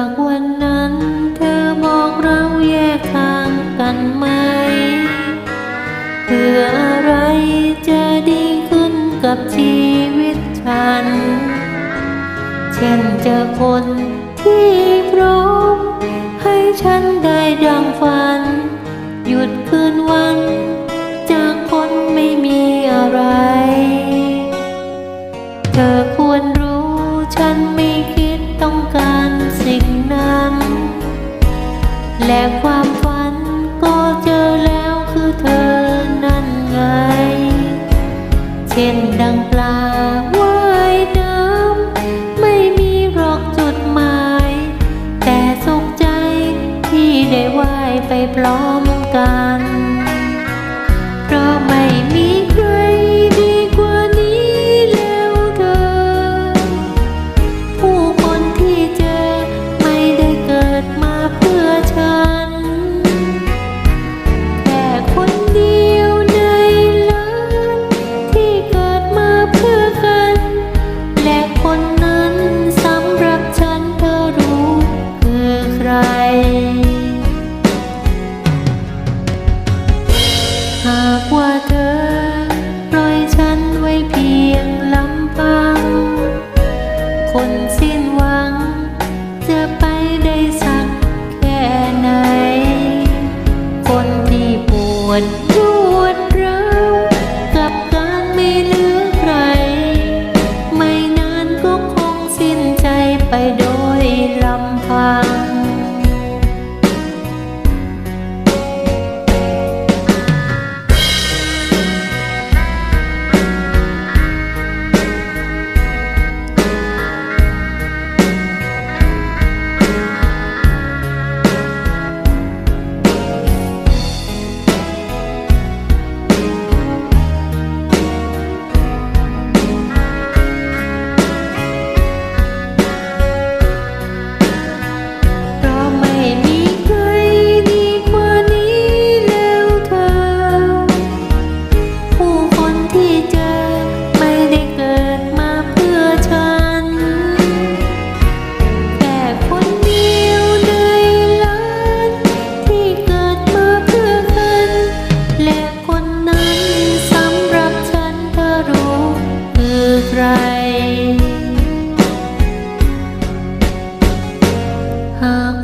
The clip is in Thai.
ากวันนั้น เธอบอกเราแยกทางกันไหม เพื่ออะไรจะดีขึ้นกับชีวิตฉัน เช่นเจอคนที่พร้อม ให้ฉันได้ดังฝัน หยุดคืนวันจากคนไม่มีอะไร เธอควรรู้ฉันไม่ และความฝันก็เจอแล้วคือเธอนั่นไง เช่นดังปลาว่ายน้ำไม่มีหรอกจุดหมาย แต่สุขใจที่ได้ว่ายไปพร้อมกัน ว่าเธอปล่อยฉันไว้เพียงลำพัง คนสิ้นหวัง จะไปได้สักแค่ไหน คนที่ปวดรวดร้าวกับการไม่เหลือใคร ไม่นานก็คงสิ้นใจไปโดยลำพัง 嗯